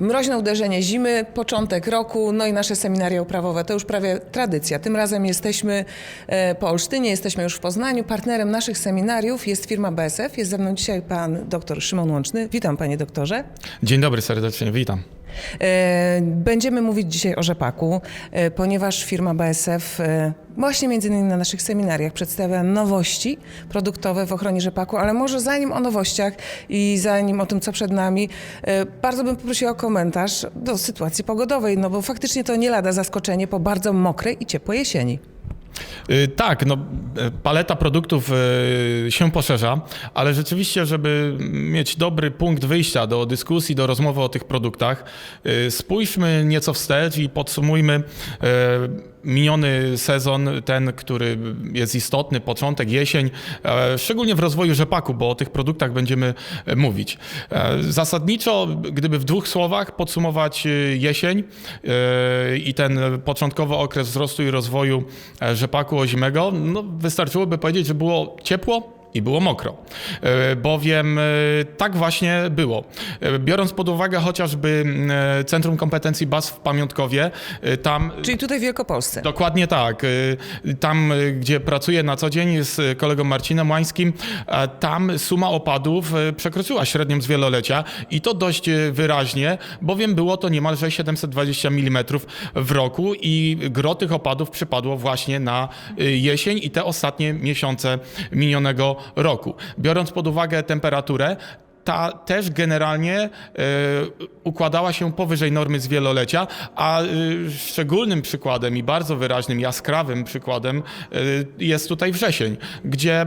Mroźne uderzenie zimy, początek roku, no i nasze seminaria uprawowe to już prawie tradycja. Tym razem jesteśmy e, po Olsztynie, jesteśmy już w Poznaniu. Partnerem naszych seminariów jest firma BSF. Jest ze mną dzisiaj pan dr Szymon Łączny. Witam panie doktorze. Dzień dobry serdecznie, witam. E, Będziemy mówić dzisiaj o rzepaku, e, ponieważ firma BSF e, właśnie między innymi na naszych seminariach przedstawia nowości produktowe w ochronie rzepaku, ale może zanim o nowościach i zanim o tym, co przed nami, bardzo bym poprosiła o komentarz do sytuacji pogodowej, no bo faktycznie to nie lada zaskoczenie po bardzo mokrej i ciepłej jesieni. Y, Tak, no, paleta produktów y, się poszerza, ale rzeczywiście, żeby mieć dobry punkt wyjścia do dyskusji, do rozmowy o tych produktach, y, spójrzmy nieco wstecz i podsumujmy miniony sezon, ten, który jest istotny, początek, jesień, e, szczególnie w rozwoju rzepaku, bo o tych produktach będziemy e, mówić. E, Zasadniczo, gdyby w dwóch słowach podsumować e, jesień e, i ten początkowy okres wzrostu i rozwoju e, rzepaku ozimego, no wystarczyłoby powiedzieć, że było ciepło, i było mokro, E, bowiem e, tak właśnie było. E, Biorąc pod uwagę chociażby Centrum Kompetencji BAS w Pamiątkowie, tam Czyli tutaj w Wielkopolsce. Dokładnie tak. Tam, gdzie pracuję na co dzień z kolegą Marcinem Łańskim, tam suma opadów przekroczyła średnią z wielolecia i to dość wyraźnie, bowiem było to niemalże 720 mm w roku i gro tych opadów przypadło właśnie na jesień i te ostatnie miesiące minionego roku. Biorąc pod uwagę temperaturę, ta też generalnie e, układała się powyżej normy z wielolecia, a e, szczególnym przykładem i bardzo wyraźnym, jaskrawym przykładem e, jest tutaj wrzesień, gdzie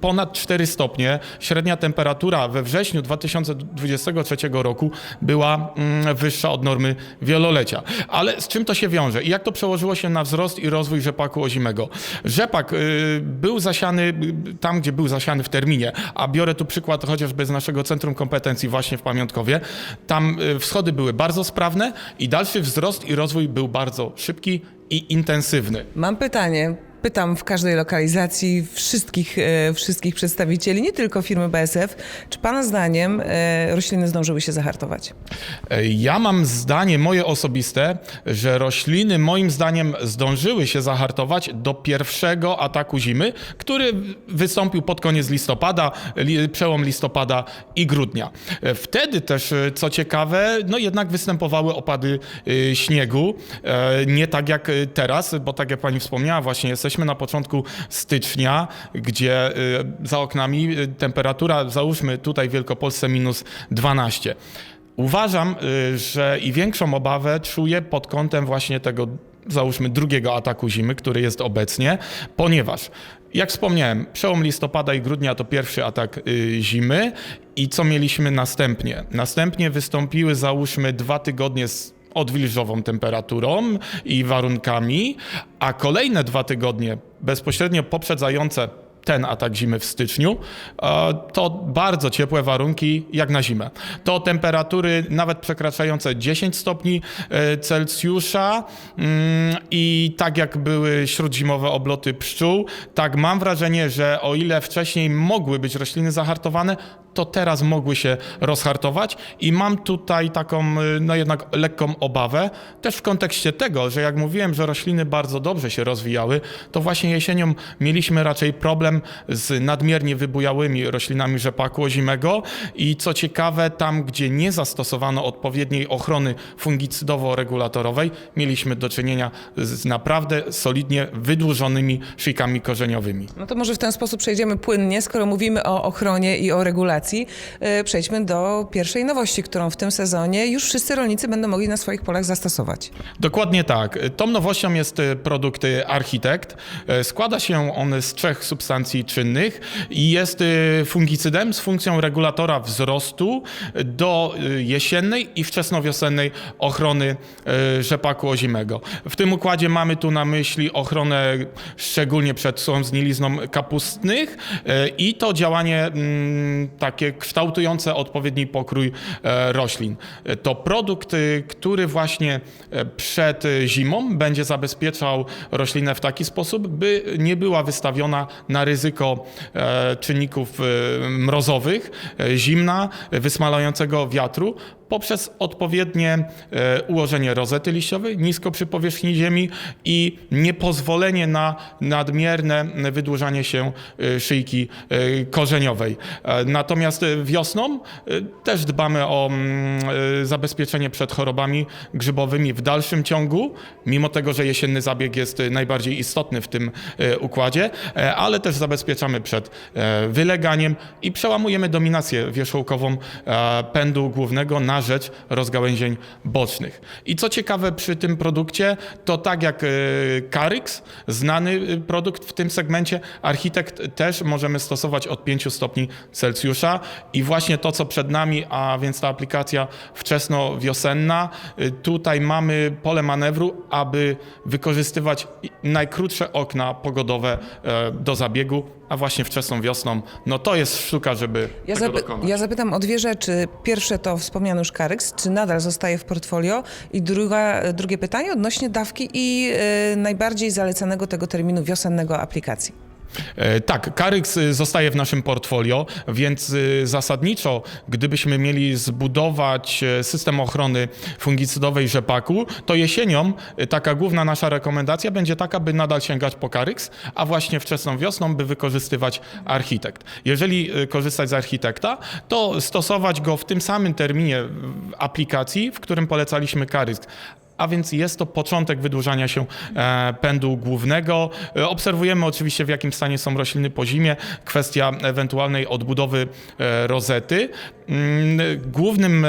ponad 4 stopnie średnia temperatura we wrześniu 2023 roku była mm, wyższa od normy wielolecia. Ale z czym to się wiąże i jak to przełożyło się na wzrost i rozwój rzepaku ozimego? Rzepak był zasiany tam, gdzie był zasiany w terminie, a biorę tu przykład chociażby z naszego Centrum Kompetencji właśnie w Pamiątkowie. Tam y, wschody były bardzo sprawne i dalszy wzrost i rozwój był bardzo szybki i intensywny. Mam pytanie. Pytam w każdej lokalizacji wszystkich, e, wszystkich przedstawicieli, nie tylko firmy BSF. Czy Pana zdaniem e, rośliny zdążyły się zahartować? E, Ja mam zdanie moje osobiste, że rośliny moim zdaniem zdążyły się zahartować do pierwszego ataku zimy, który wystąpił pod koniec listopada, li, przełom listopada i grudnia. Wtedy też, co ciekawe, no jednak występowały opady śniegu, nie tak jak teraz, bo tak jak pani wspomniała, właśnie jesteśmy na początku stycznia, gdzie e, za oknami e, temperatura, załóżmy tutaj w Wielkopolsce minus 12. Uważam, y, że i większą obawę czuję pod kątem właśnie tego, załóżmy, drugiego ataku zimy, który jest obecnie, ponieważ, jak wspomniałem, przełom listopada i grudnia to pierwszy atak y, zimy i co mieliśmy następnie? Następnie wystąpiły, załóżmy, dwa tygodnie z odwilżową temperaturą i warunkami, a kolejne dwa tygodnie bezpośrednio poprzedzające ten atak zimy w styczniu, e, to bardzo ciepłe warunki jak na zimę. To temperatury nawet przekraczające 10 stopni e, Celsjusza mm, i tak jak były śródzimowe obloty pszczół, tak mam wrażenie, że o ile wcześniej mogły być rośliny zahartowane, to teraz mogły się rozhartować. I mam tutaj taką, y, no jednak lekką obawę, też w kontekście tego, że jak mówiłem, że rośliny bardzo dobrze się rozwijały, to właśnie jesienią mieliśmy raczej problem z nadmiernie wybujałymi roślinami rzepaku ozimego. I co ciekawe, tam gdzie nie zastosowano odpowiedniej ochrony fungicydowo-regulatorowej, mieliśmy do czynienia z naprawdę solidnie wydłużonymi szyjkami korzeniowymi. No to może w ten sposób przejdziemy płynnie, skoro mówimy o ochronie i o regulacji, e, przejdźmy do pierwszej nowości, którą w tym sezonie już wszyscy rolnicy będą mogli na swoich polach zastosować. Dokładnie tak. Tą nowością jest e, produkt e, Architekt. Składa się on z trzech substancji czynnych i jest fungicydem z funkcją regulatora wzrostu do jesiennej i wczesnowiosennej ochrony rzepaku ozimego. W tym układzie mamy tu na myśli ochronę szczególnie przed suchą zgnilizną kapustnych i to działanie mm, takie kształtujące odpowiedni pokrój e, roślin. E, To produkt, y, który właśnie e, przed e, zimą będzie zabezpieczał roślinę w taki sposób, by nie była wystawiona na ryzyko e, czynników e, mrozowych, e, zimna, e, wysmalającego wiatru poprzez odpowiednie e, ułożenie rozety liściowej nisko przy powierzchni ziemi i niepozwolenie na nadmierne wydłużanie się e, szyjki e, korzeniowej. Natomiast wiosną też dbamy o mm, zabezpieczenie przed chorobami grzybowymi w dalszym ciągu, mimo tego, że jesienny zabieg jest najbardziej istotny w tym układzie, ale też zabezpieczamy przed wyleganiem i przełamujemy dominację wierzchołkową pędu głównego na rzecz rozgałęzień bocznych. I co ciekawe przy tym produkcie, to tak jak e, Caryx, znany e, produkt w tym segmencie, architekt też możemy stosować od 5 stopni Celsjusza i właśnie to, co przed nami, a więc ta aplikacja wczesno-wiosenna, y, tutaj mamy pole manewru, aby wykorzystywać najkrótsze okna pogodowe e, do zabiegu, a właśnie wczesną wiosną, no to jest sztuka, żeby Ja, tego dokonać. ja zapytam o dwie rzeczy. Pierwsze to wspomniany Caryx, czy nadal zostaje w portfolio? I druga, drugie pytanie odnośnie dawki i e, najbardziej zalecanego tego terminu wiosennego aplikacji. E, Tak, Caryx y, zostaje w naszym portfolio, więc y, zasadniczo, gdybyśmy mieli zbudować e, system ochrony fungicydowej rzepaku, to jesienią y, taka główna nasza rekomendacja będzie taka, by nadal sięgać po Caryx, a właśnie wczesną wiosną, by wykorzystywać architekt. Jeżeli korzystać z architekta, to stosować go w tym samym terminie aplikacji, w którym polecaliśmy Caryx. A więc jest to początek wydłużania się e, pędu głównego. E, Obserwujemy oczywiście w jakim stanie są rośliny po zimie. Kwestia ewentualnej odbudowy e, rozety. Mm, Głównym,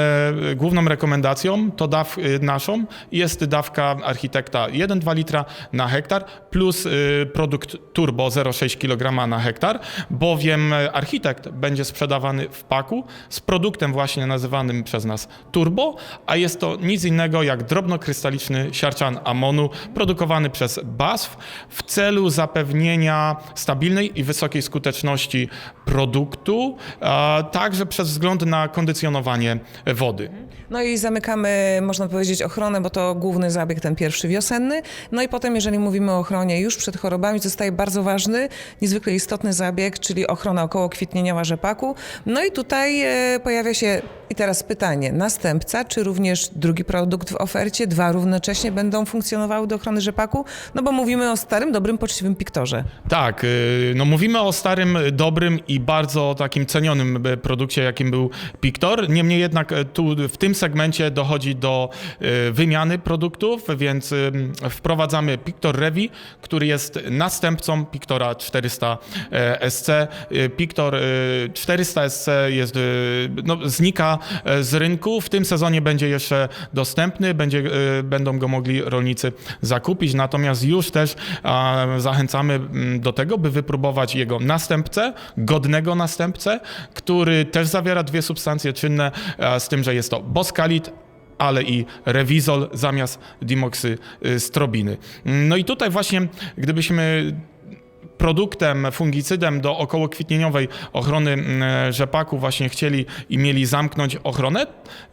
główną rekomendacją to daw, naszą jest dawka architekta 1,2 litra na hektar plus produkt turbo 0,6 kg na hektar, bowiem architekt będzie sprzedawany w paku z produktem właśnie nazywanym przez nas turbo, a jest to nic innego jak drobnokrystaliczny siarczan amonu produkowany przez BASF w celu zapewnienia stabilnej i wysokiej skuteczności produktu, także przez wzgląd na kondycjonowanie wody. No i zamykamy, można powiedzieć, ochronę, bo to główny zabieg, ten pierwszy wiosenny. No i potem, jeżeli mówimy o ochronie już przed chorobami, zostaje bardzo ważny, niezwykle istotny zabieg, czyli ochrona około kwitnieniowa rzepaku. No i tutaj e, pojawia się, i teraz pytanie, następca, czy również drugi produkt w ofercie, dwa równocześnie będą funkcjonowały do ochrony rzepaku? No bo mówimy o starym, dobrym, poczciwym piktorze. Tak, y, no mówimy o starym, dobrym i bardzo takim cenionym y, produkcie, jakim był Pictor. Niemniej jednak y, tu w tym segmencie dochodzi do y, wymiany produktów, więc wprowadzamy Pictor Revi, który jest następcą Pictora 400 e, SC. Pictor y, 400 SC jest, no, znika e, z rynku. W tym sezonie będzie jeszcze dostępny, będzie, będą go mogli rolnicy zakupić. Natomiast już też zachęcamy mm, do tego, by wypróbować jego następcę, godnego następcę, który też zawiera dwie substancje czynne, z tym, że jest to boskalit, ale i rewizol zamiast dimoksystrobiny. No i tutaj właśnie, gdybyśmy produktem, fungicydem do okołokwitnieniowej ochrony mm, rzepaku właśnie chcieli i mieli zamknąć ochronę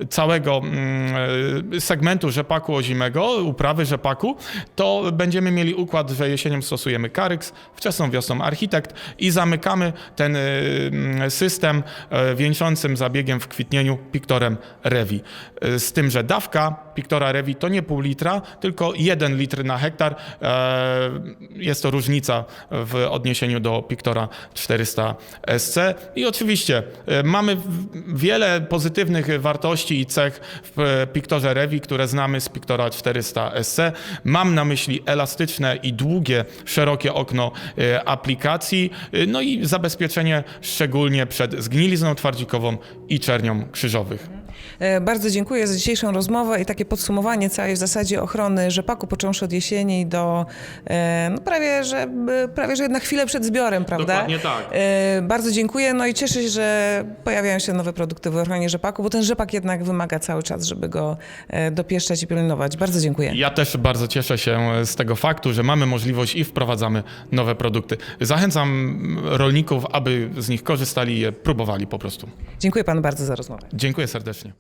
całego mm, segmentu rzepaku ozimego, uprawy rzepaku, to będziemy mieli układ, że jesienią stosujemy Caryx, wczesną wiosną Architekt i zamykamy ten y, mm, system e, wieńczącym zabiegiem w kwitnieniu Pictorem Revi. Y, Z tym, że dawka Pictora Revi to nie pół litra, tylko jeden litr na hektar. E, Jest to różnica w odniesieniu do Pictora 400 SC. I oczywiście e, mamy w- wiele pozytywnych wartości i cech w e, Pictorze Revi, które znamy z Pictora 400 SC. Mam na myśli elastyczne i długie, szerokie okno e, aplikacji, no i zabezpieczenie szczególnie przed zgnilizną twardzikową i czernią krzyżowych. E, Bardzo dziękuję za dzisiejszą rozmowę i takie podsumowanie całej w zasadzie ochrony rzepaku, począwszy od jesieni do e, no prawie, że, e, prawie, że jedna chwilę przed zbiorem, prawda? Dokładnie tak. Bardzo dziękuję, no i cieszę się, że pojawiają się nowe produkty w ochronie rzepaku, bo ten rzepak jednak wymaga cały czas, żeby go dopieszczać i pielęgnować. Bardzo dziękuję. Ja też bardzo cieszę się z tego faktu, że mamy możliwość i wprowadzamy nowe produkty. Zachęcam rolników, aby z nich korzystali i je próbowali po prostu. Dziękuję panu bardzo za rozmowę. Dziękuję serdecznie. мысли.